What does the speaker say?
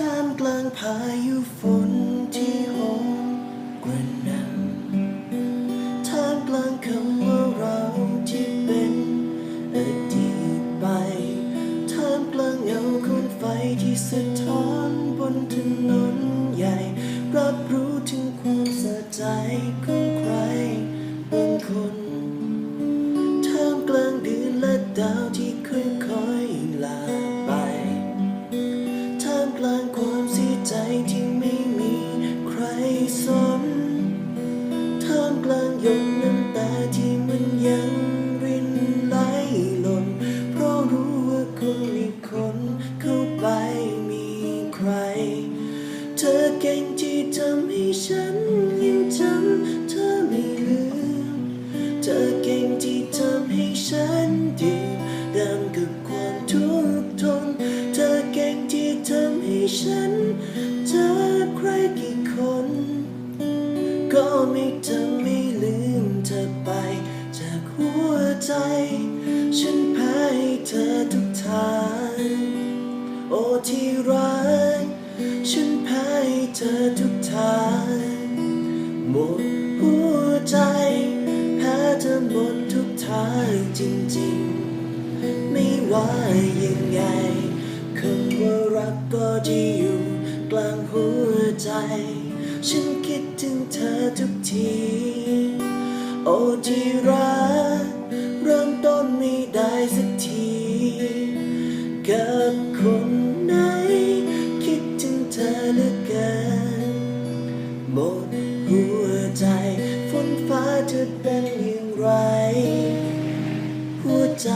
ท่ามกลางพายุฝนที่โหมกระหน่ำท่ามกลางคำว่าเราที่เป็นอดีตไปท่ามกลางเงาคนไฟที่สะท้อนบนถนนใหญ่ รับรู้ถึงความสะใจของใครบางคน ท่ามกลางเดือนและดาวที่ค่อยๆ เธอเก่งที่ทำให้ฉันยังจำเธอไม่ลืม เธอเก่งที่ทำให้ฉันดื่มด่ำกับความทุกข์ทน เธอเก่งที่ทำให้ฉันเจอใครกี่คน ก็ไม่ทำไม่ลืมเธอไป จากหัวใจ ฉันแพ้ให้เธอทุกทาง โอ้ที่รัก ฉันแพ้ใหเธอทุกทางหมดหัวใจแพ้เธอหมดทุกทางจริงๆ ไม่ว่ายังไงคำว่ารักก็จะอยู่กลางหัวใจ ฉันคิดถึงเธอทุกที โอ้ที่รักเริ่มต้นไม่ได้สักทีกับคน ใจฝนฟ้าจะเป็นอย่างไร หัวใจ